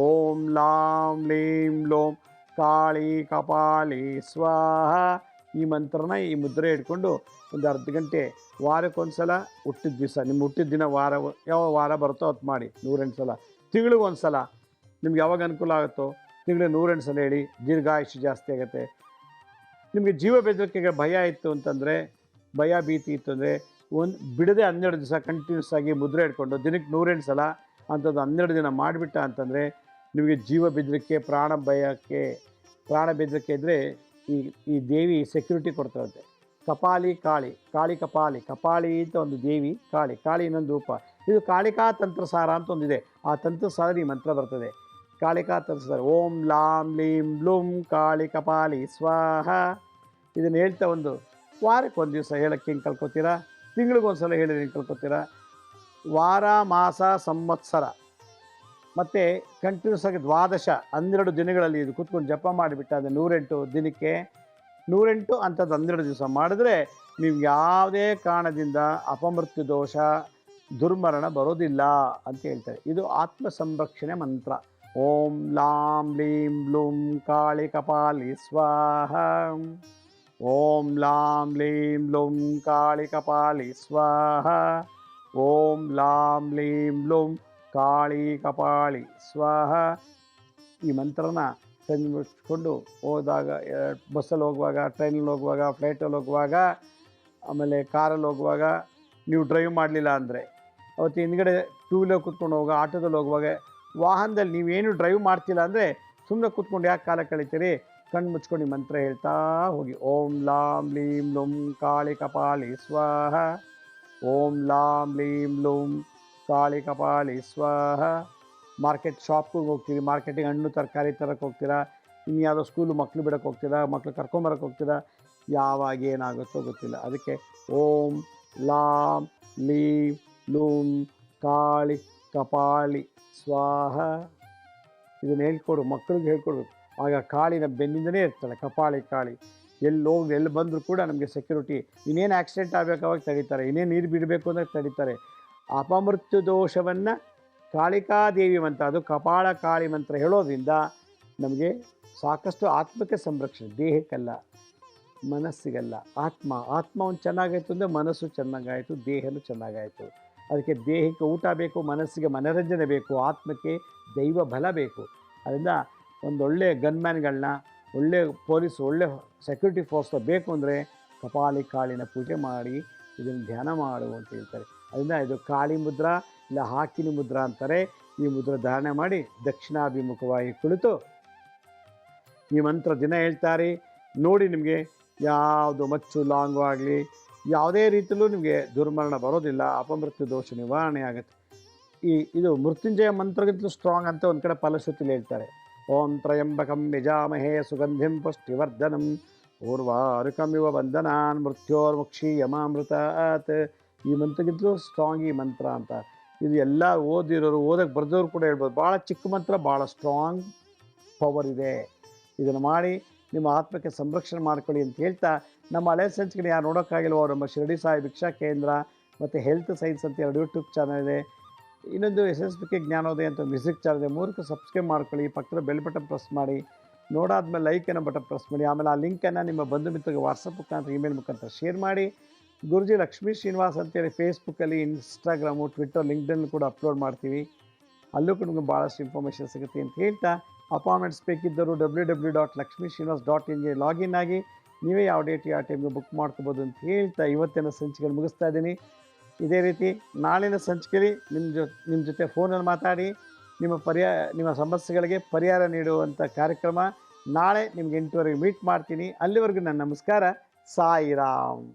ಓಂ ಲಾಂ ಲೀಂ ಲೋಂ ಕಾಳಿ ಕಪಾಲಿ ಸ್ವಾಹ. ಈ ಮಂತ್ರನ ಈ ಮುದ್ರೆ ಇಟ್ಕೊಂಡು ಒಂದು ಅರ್ಧ ಗಂಟೆ ವಾರಕ್ಕೊಂದು ಸಲ ಹುಟ್ಟಿದ ದಿವಸ, ನಿಮ್ಮ ಹುಟ್ಟಿದ ದಿನ ವಾರ, ಯಾವ ವಾರ ಬರುತ್ತೋ ಅದು ಮಾಡಿ, ನೂರೆಂಟು ಸಲ. ತಿಂಗಳಿಗೆ ಒಂದು ಸಲ ನಿಮ್ಗೆ ಯಾವಾಗ ಅನುಕೂಲ ಆಗುತ್ತೋ, ತಿಂಗಳಿಗೆ ನೂರೆಂಟು ಸಲ ಹೇಳಿ, ದೀರ್ಘಾಯುಷ್ಯ ಜಾಸ್ತಿ ಆಗುತ್ತೆ. ನಿಮಗೆ ಜೀವ ಬೆದರಿಕೆಗೆ ಭಯ ಇತ್ತು ಅಂತಂದರೆ, ಭಯ ಭೀತಿ ಇತ್ತು ಅಂದರೆ, ಒಂದು ಬಿಡದೆ ಹನ್ನೆರಡು ದಿವಸ ಕಂಟಿನ್ಯೂಸ್ ಆಗಿ ಮುದ್ರೆ ಇಟ್ಕೊಂಡು ದಿನಕ್ಕೆ ನೂರೆಂಟು ಸಲ ಅಂಥದ್ದು ಹನ್ನೆರಡು ದಿನ ಮಾಡಿಬಿಟ್ಟ ಅಂತಂದರೆ ನಿಮಗೆ ಜೀವ ಬೆದರಿಕೆ, ಪ್ರಾಣ ಭಯಕ್ಕೆ, ಪ್ರಾಣ ಬೆದರಿಕೆ ಇದ್ದರೆ ಈ ಈ ದೇವಿ ಸೆಕ್ಯೂರಿಟಿ ಕೊಡ್ತಾರಂತೆ ಕಪಾಲಿ, ಕಾಳಿ ಕಾಳಿ ಕಪಾಲಿ, ಕಪಾಳಿ ಅಂತ ಒಂದು ದೇವಿ, ಕಾಳಿ ಕಾಳಿ ಇನ್ನೊಂದು ರೂಪ. ಇದು ಕಾಳಿಕಾ ತಂತ್ರಸಾರ ಅಂತ ಒಂದಿದೆ. ಆ ತಂತ್ರಸಾರ ಈ ಮಂತ್ರ ಬರ್ತದೆ. ಕಾಳಿಕಾ ತಂತ್ರಸಾರ, ಓಂ ಲಾಂ ಲೀಂ ಲುಂ ಕಾಳಿ ಕಪಾಲಿ ಸ್ವಾಹ. ಇದನ್ನು ಹೇಳ್ತಾ ಒಂದು ವಾರಕ್ಕೆ ಒಂದು ದಿವಸ ಹೇಳಕ್ಕೆ ಹಿಂಗೆ ಕಲ್ಕೋತೀರಾ? ತಿಂಗಳಿಗೊಂದು ಸಲ ಹೇಳಿದ್ರೆ ಹಿಂಗೆ ಕಲ್ಕೋತೀರಾ? ವಾರ, ಮಾಸ, ಸಂವತ್ಸರ. ಮತ್ತು ಕಂಟಿನ್ಯೂಸ್ ಆಗಿ ದ್ವಾದಶ ಹನ್ನೆರಡು ದಿನಗಳಲ್ಲಿ ಇದು ಕೂತ್ಕೊಂಡು ಜಪ ಮಾಡಿಬಿಟ್ಟು ಅದು ನೂರೆಂಟು ದಿನಕ್ಕೆ, ನೂರೆಂಟು ಅಂಥದ್ದು ಹನ್ನೆರಡು ದಿವಸ ಮಾಡಿದ್ರೆ ನೀವು ಯಾವುದೇ ಕಾರಣದಿಂದ ಅಪಮೃತ್ಯು ದೋಷ, ದುರ್ಮರಣ ಬರೋದಿಲ್ಲ ಅಂತ ಹೇಳ್ತಾರೆ. ಇದು ಆತ್ಮ ಸಂರಕ್ಷಣೆ ಮಂತ್ರ. ಓಂ ಲಾಂ ಲೀಂ ಲೂಂ ಕಾಳಿ ಕಪಾಲಿ ಸ್ವಾಹ. ಓಂ ಲಾಂ ಲೀಂ ಲುಂ ಕಾಳಿ ಕಪಾಲಿ ಸ್ವಾಹ. ಓಂ ಲಾಂ ಲೀಂ ಲುಂ ಕಾಳಿ ಕಪಾಳಿ. ಸ್ವಾಹ. ಈ ಮಂತ್ರನ ಮುಚ್ಕೊಂಡು ಹೋದಾಗ ಬಸ್ಸಲ್ಲಿ ಹೋಗುವಾಗ, ಟ್ರೈನಲ್ಲಿ ಹೋಗುವಾಗ, ಫ್ಲೈಟಲ್ಲಿ ಹೋಗುವಾಗ, ಆಮೇಲೆ ಕಾರಲ್ಲಿ ಹೋಗುವಾಗ ನೀವು ಡ್ರೈವ್ ಮಾಡಲಿಲ್ಲ ಅಂದರೆ, ಅವತ್ತು ಹಿಂದ್ಗಡೆ ಟೂ ವೀಲರ್ ಕೂತ್ಕೊಂಡು ಹೋಗುವಾಗ, ಆಟೋದಲ್ಲಿ ಹೋಗುವಾಗ, ವಾಹನದಲ್ಲಿ ನೀವೇನು ಡ್ರೈವ್ ಮಾಡ್ತಿಲ್ಲ ಅಂದರೆ ಸುಮ್ಮನೆ ಕೂತ್ಕೊಂಡು ಯಾಕೆ ಕಾಲ ಕಳೀತೀರಿ? ಕಣ್ಣು ಮುಚ್ಕೊಂಡು ಮಂತ್ರ ಹೇಳ್ತಾ ಹೋಗಿ. ಓಂ ಲಾಂ ಲೀಂ ಲುಂ ಕಾಳಿ ಕಪಾಳಿ. ಸ್ವಾಹ. ಓಂ ಲಾಂ ಲೀಂ ಲುಂ ಕಾಳಿ ಕಪಾಳಿ ಸ್ವಾಹ. ಮಾರ್ಕೆಟ್ ಶಾಪ್ಗೆ ಹೋಗ್ತೀರಿ ಮಾರ್ಕೆಟಿಗೆ ಹಣ್ಣು, ತರಕಾರಿ ತರಕ್ಕೆ ಹೋಗ್ತೀರಾ? ಇನ್ಯಾವುದೋ ಸ್ಕೂಲು ಮಕ್ಕಳು ಬಿಡಕ್ಕೆ ಹೋಗ್ತೀರಾ? ಮಕ್ಳು ಕರ್ಕೊಂಬರಕ್ಕೆ ಹೋಗ್ತೀರಾ? ಯಾವಾಗ ಏನಾಗುತ್ತೋ ಗೊತ್ತಿಲ್ಲ. ಅದಕ್ಕೆ ಓಂ, ಲಾಂ, ಲೀ, ಲೂಂ, ಕಾಳಿ, ಕಪಾಳಿ, ಸ್ವಾಹ. ಇದನ್ನು ಹೇಳ್ಕೊಡು ಮಕ್ಕಳಿಗೆ ಹೇಳ್ಕೊಡ್ಬೇಕು ಆಗ ಕಾಳಿನ ಬೆನ್ನಿಂದನೇ ಇರ್ತಾಳೆ ಕಪಾಳಿ, ಕಾಳಿ. ಎಲ್ಲಿ ಹೋಗಿ, ಎಲ್ಲಿ ಬಂದರೂ ಕೂಡ ನಮಗೆ ಸೆಕ್ಯೂರಿಟಿ ಇನ್ನೇನು ಆಕ್ಸಿಡೆಂಟ್ ಆಗಬೇಕು, ಅವಾಗ ತಡೀತಾರೆ. ಇನ್ನೇನು ನೀರು ಬಿಡಬೇಕು ಅಂದರೆ ತಡೀತಾರೆ. ಅಪಮೃತ್ಯು ದೋಷವನ್ನು ಕಾಳಿಕಾದೇವಿ ಮಂತ್ರ, ಅದು ಕಪಾಳ ಕಾಳಿ ಮಂತ್ರ ಹೇಳೋದ್ರಿಂದ ನಮಗೆ ಸಾಕಷ್ಟು ಆತ್ಮಕ್ಕೆ ಸಂರಕ್ಷಣೆ, ದೇಹಕ್ಕಲ್ಲ, ಮನಸ್ಸಿಗಲ್ಲ, ಆತ್ಮ ಆತ್ಮ ಒಂದು ಚೆನ್ನಾಗಾಯಿತು ಅಂದರೆ ಮನಸ್ಸು ಚೆನ್ನಾಗಾಯಿತು, ದೇಹನೂ ಚೆನ್ನಾಗಾಯಿತು. ಅದಕ್ಕೆ ದೇಹಕ್ಕೆ ಊಟ ಬೇಕು, ಮನಸ್ಸಿಗೆ ಮನರಂಜನೆ ಬೇಕು, ಆತ್ಮಕ್ಕೆ ದೈವ ಬಲ ಬೇಕು. ಅದರಿಂದ ಒಂದೊಳ್ಳೆ ಗನ್ಮ್ಯಾನ್ಗಳನ್ನ ಒಳ್ಳೆ ಪೊಲೀಸ್, ಒಳ್ಳೆ ಸೆಕ್ಯೂರಿಟಿ ಫೋರ್ಸ್ ಬೇಕು ಅಂದರೆ ಕಪಾಲಿ ಕಾಳಿನ ಪೂಜೆ ಮಾಡಿ, ಇದನ್ನು ಧ್ಯಾನ ಮಾಡು ಅಂತ ಹೇಳ್ತಾರೆ. ಅದರಿಂದ ಇದು ಕಾಳಿ ಮುದ್ರಾ ಇಲ್ಲ ಹಾಕಿನಿ ಮುದ್ರಾ ಅಂತಾರೆ. ಈ ಮುದ್ರ ಧಾರಣೆ ಮಾಡಿ ದಕ್ಷಿಣಾಭಿಮುಖವಾಗಿ ಕುಳಿತು ಈ ಮಂತ್ರ ದಿನ ಹೇಳ್ತಾರೆ. ನೋಡಿ ನಿಮಗೆ ಯಾವುದು ಮಚ್ಚು, ಲಾಂಗು ಆಗಲಿ, ಯಾವುದೇ ರೀತಿಯಲ್ಲೂ ನಿಮಗೆ ದುರ್ಮರಣ ಬರೋದಿಲ್ಲ. ಅಪಮೃತ್ಯು ದೋಷ ನಿವಾರಣೆ ಆಗುತ್ತೆ. ಈ ಇದು ಮೃತ್ಯುಂಜಯ ಮಂತ್ರಗಿಂತಲೂ ಸ್ಟ್ರಾಂಗ್ ಅಂತ ಒಂದು ಕಡೆ ಫಲಶ್ರುತಿಲಿ ಹೇಳ್ತಾರೆ. ಓಂ ತ್ರಯಂಬಕಂ ಯಜಾಮಹೇ ಸುಗಂಧಿಂ ಪುಷ್ಟಿವರ್ಧನಂ. ಊರ್ವಾರುಕಮಿವ ಬಂಧನಾನ್ ಮೃತ್ಯೋರ್ಮುಕ್ಷಿ ಯಮಾಮೃತಾತ್ ಈ ಮಂತ್ರಗಿಂತಲೂ ಸ್ಟ್ರಾಂಗ್ ಈ ಮಂತ್ರ ಅಂತ. ಇದು ಎಲ್ಲ ಓದಿರೋರು ಓದಕ್ಕೆ ಬರೆದವ್ರು ಕೂಡ ಹೇಳ್ಬೋದು. ಭಾಳ ಚಿಕ್ಕ ಮಂತ್ರ ಭಾಳ ಸ್ಟ್ರಾಂಗ್ ಪವರ್ ಇದೆ. ಇದನ್ನು ಮಾಡಿ ನಿಮ್ಮ ಆತ್ಮಕ್ಕೆ ಸಂರಕ್ಷಣೆ ಮಾಡ್ಕೊಳ್ಳಿ ಅಂತ ಹೇಳ್ತಾ, ನಮ್ಮ ಹಳೆ ಸಂಚಿಕೆ ಯಾರು ನೋಡೋಕ್ಕಾಗಿಲ್ವೋ ನಮ್ಮ ಶಿರಡಿ ಸಾಯಿ ಭಿಕ್ಷಾ ಕೇಂದ್ರ ಮತ್ತು ಹೆಲ್ತ್ ಸೈನ್ಸ್ ಅಂತ ಎರಡು ಯೂಟ್ಯೂಬ್ ಚಾನಲ್ ಇದೆ. ಇನ್ನೊಂದು ಎಸ್ ಎಸ್ ಬಿ ಕೆ ಜ್ಞಾನೋದಯ ಅಂತ ಮ್ಯೂಸಿಕ್ ಚಾನಲ್ ಇದೆ. ಮೂರಕ್ಕೆ ಸಬ್ಸ್ಕ್ರೈಬ್ ಮಾಡ್ಕೊಳ್ಳಿ ಪಕ್ಕದ ಬೆಲ್ ಬಟನ್ ಪ್ರೆಸ್ ಮಾಡಿ. ನೋಡಾದ್ಮೇಲೆ ಲೈಕ್ ಅನ್ನೋ ಬಟನ್ ಪ್ರೆಸ್ ಮಾಡಿ. ಆಮೇಲೆ ಆ ಲಿಂಕನ್ನು ನಿಮ್ಮ ಬಂಧು ಮಿತ್ರರಿಗೆ ವಾಟ್ಸಪ್ ಮುಖಾಂತರ ಇಮೇಲ್ ಮುಖಾಂತರ ಶೇರ್ ಮಾಡಿ. ಗುರುಜಿ ಲಕ್ಷ್ಮೀ ಶ್ರೀನಿವಾಸ್ ಅಂತೇಳಿ ಫೇಸ್ಬುಕ್ಕಲ್ಲಿ ಇನ್ಸ್ಟಾಗ್ರಾಮು ಟ್ವಿಟ್ಟರ್ ಲಿಂಕ್ಡನ್ ಕೂಡ ಅಪ್ಲೋಡ್ ಮಾಡ್ತೀವಿ. ಅಲ್ಲೂ ಕೂಡ ನಿಮ್ಗೆ ಭಾಳಷ್ಟು ಇನ್ಫಾರ್ಮೇಷನ್ ಸಿಗುತ್ತೆ ಅಂತ ಹೇಳ್ತಾ appointments ಬೇಕಿದ್ದರು W W dot Lakshmi Srinivas dot ಇನ್ಗೆ login ಆಗಿ, ನೀವೇ ಯಾವ ಡೇಟ್ ಯಾವ ಟೈಮ್ಗೆ ಬುಕ್ ಮಾಡ್ಕೋಬೋದು ಅಂತ ಹೇಳ್ತಾ ಇವತ್ತಿನ ಸಂಚಿಕೆಯಲ್ಲಿ ಮುಗಿಸ್ತಾ ಇದ್ದೀನಿ. ಇದೇ ರೀತಿ ನಾಳಿನ ಸಂಚಿಕೆಯಲ್ಲಿ ನಿಮ್ಮ ಜೊ ನಿಮ್ಮ ಜೊತೆ ಫೋನಲ್ಲಿ ಮಾತಾಡಿ, ನಿಮ್ಮ ಪರಿಹಾರ ನಿಮ್ಮ ಸಮಸ್ಯೆಗಳಿಗೆ ಪರಿಹಾರ ನೀಡುವಂಥ ಕಾರ್ಯಕ್ರಮ ನಾಳೆ ನಿಮ್ಗೆ ಎಂಟುವರೆಗೆ ಮೀಟ್ ಮಾಡ್ತೀನಿ. ಅಲ್ಲಿವರೆಗೂ ನನ್ನ ನಮಸ್ಕಾರ. ಸಾಯಿರಾಮ್.